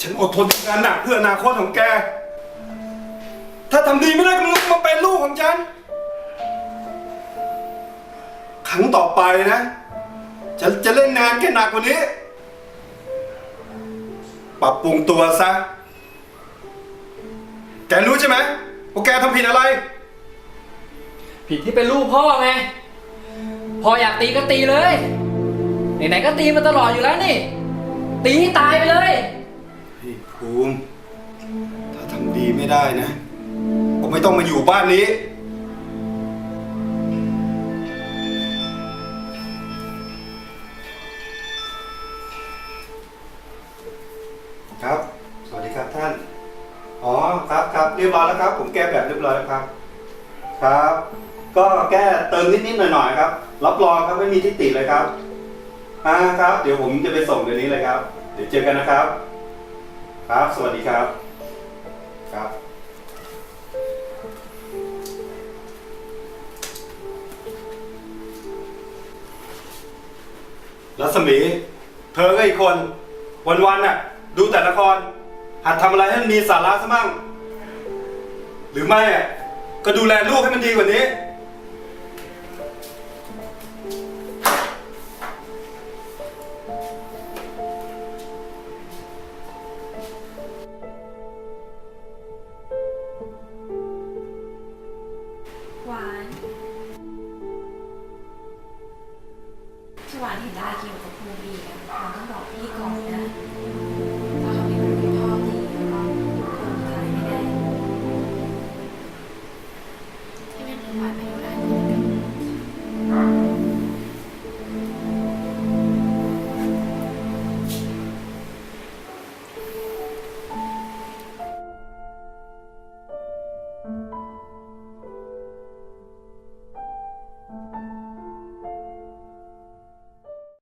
ฉันอดทนทำงานหนักเพื่ออนาคตของแก ถ้าทำดีไม่ได้ก็มึงมาเป็นลูกของฉัน ครั้งต่อไปนะ ฉันจะเล่นงานแกหนักกว่านี้ ปรับปรุงตัวซะ แกรู้ใช่ไหมว่าแกทำผิดอะไร ผิดที่เป็นลูกพ่อไง พออยากตีก็ตีเลย ไหนๆก็ตีมาตลอดอยู่แล้วนี่ ตีให้ตายไปเลยพี่ภูมิ ถ้าทำดีไม่ได้นะก็ไม่ต้องมาอยู่บ้านนี้ ครับ สวัสดีครับท่าน อ๋อครับครับเรียบร้อยแล้วครับ ผมแก้แบบเรียบร้อยแล้วครับ ครับ ก็แก้เติมนิดๆหน่อยๆครับ รับรองครับไม่มีทิฏฐิเลยครับ อ่าครับ เดี๋ยวผมจะไปส่งเดี๋ยวนี้เลยครับ เดี๋ยวเจอกันนะครับ ครับ สวัสดีครับ ครับ รัศมี เธอก็อีกคน วันๆน่ะ ดูแต่ละคร หัดทำอะไรให้มันมีสาระซะมั่ง หรือไม่อะก็ดูแลลูกให้มันดีกว่านี้ หวานพี่หวานเห็นดาคิวกับครูบีกันหวานต้องบอกพี่ก่อนนะ